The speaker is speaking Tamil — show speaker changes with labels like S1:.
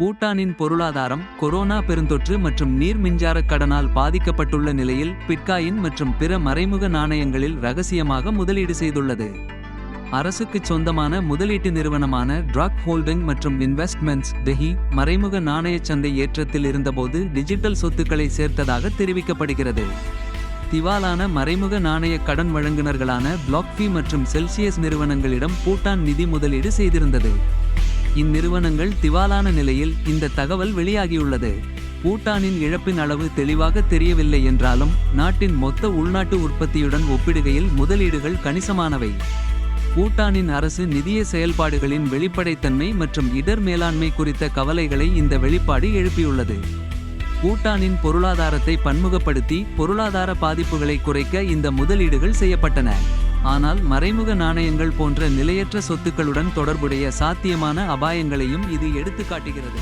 S1: பூட்டானின் பொருளாதாரம் கொரோனா பெருந்தொற்று மற்றும் நீர் மின்சார கடனால் பாதிக்கப்பட்டுள்ள நிலையில் பிட்காயின் மற்றும் பிற மறைமுக நாணயங்களில் ரகசியமாக முதலீடு செய்துள்ளது. அரசுக்கு சொந்தமான முதலீட்டு நிறுவனமான ட்ராக் ஹோல்டிங் மற்றும் இன்வெஸ்ட்மெண்ட்ஸ் டெஹி மறைமுக நாணயச் சந்தை ஏற்றத்தில் இருந்தபோது டிஜிட்டல் சொத்துக்களை சேர்த்ததாக தெரிவிக்கப்படுகிறது. திவாலான மறைமுக நாணய கடன் வழங்குனர்களான பிளாக்ஃபி மற்றும் செல்சியஸ் நிறுவனங்களிடம் பூட்டான் நிதி முதலீடு செய்திருந்தது. இந்நிறுவனங்கள் திவாலான நிலையில் இந்த தகவல் வெளியாகியுள்ளது. பூட்டானின் இழப்பின் அளவு தெளிவாக தெரியவில்லை என்றாலும் நாட்டின் மொத்த உள்நாட்டு உற்பத்தியுடன் ஒப்பிடுகையில் முதலீடுகள் கணிசமானவை. பூட்டானின் அரசு நிதிய செயல்பாடுகளின் வெளிப்படைத்தன்மை மற்றும் இடர் மேலாண்மை குறித்த கவலைகளை இந்த வெளிப்பாடு எழுப்பியுள்ளது. பூட்டானின் பொருளாதாரத்தை பன்முகப்படுத்தி பொருளாதார பாதிப்புகளை குறைக்க இந்த முதலீடுகள் செய்யப்பட்டன. ஆனால் மறைமுக நாணயங்கள் போன்ற நிலையற்ற சொத்துக்களுடன் தொடர்புடைய சாத்தியமான அபாயங்களையும் இது எடுத்துக்காட்டுகிறது.